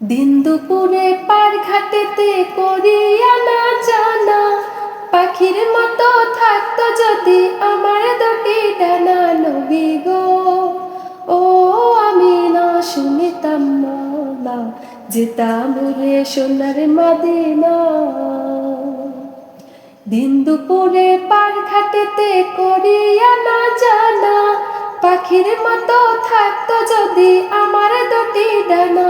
দিন দুপুরে পার ঘাটেতে করিয়া না জানা, পাখির মতো থাকতো যদি আমার দুটি ডানা নবী গো। ও, আমি না শুনিতাম না যেতাম রে সোনার মাদিনা। দিন দুপুরে পার ঘাটেতে করিয়া না জানা, পাখির মতো থাকতো যদি আমার দুটি ডানা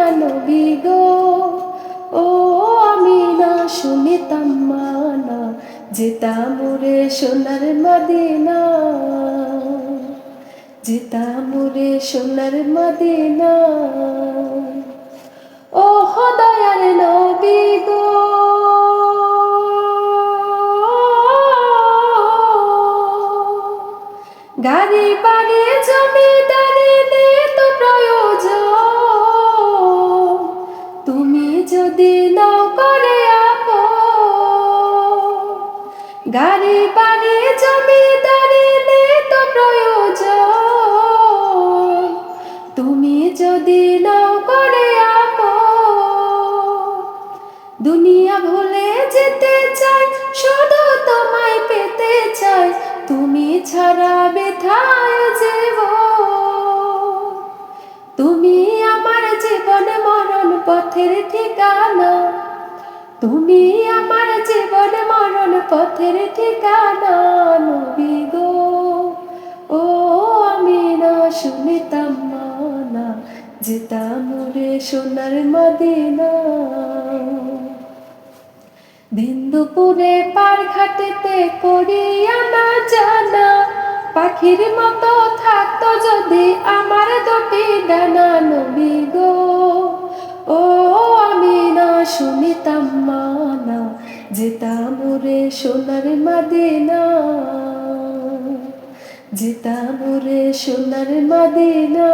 শুনিতাম মানা, যেতাম রে সোনার মদিনা। যেতাম রে সোনার মদিনা। ও দয়ার নবী গো। গাড়ি বাড়ি জমিদারি তো প্রয়োজন। যদি নাও করে দুনিয়া ভুলে যেতে চাই, শুধু তোমায় পেতে চাই, তুমি ছাড়া বেথায় জীব তুমি আমার জীবন মরণ পথের ঠিকানা, তুমি আমার জীবন মরণ পথের ঠিকানা, নবী গো। ও আমি না শুনিতাম যেতাম রে সোনার মদিনা। দিন দুপুরে পার ঘাটেতে করিয়া না জানা, পাখির মতো থাকতো যদি আমার দুটি ডানা নবী গো। ও আমি না শুনিতাম মানা যেতাম রে সোনার মাদিনা। যেতাম রে সোনার মাদিনা।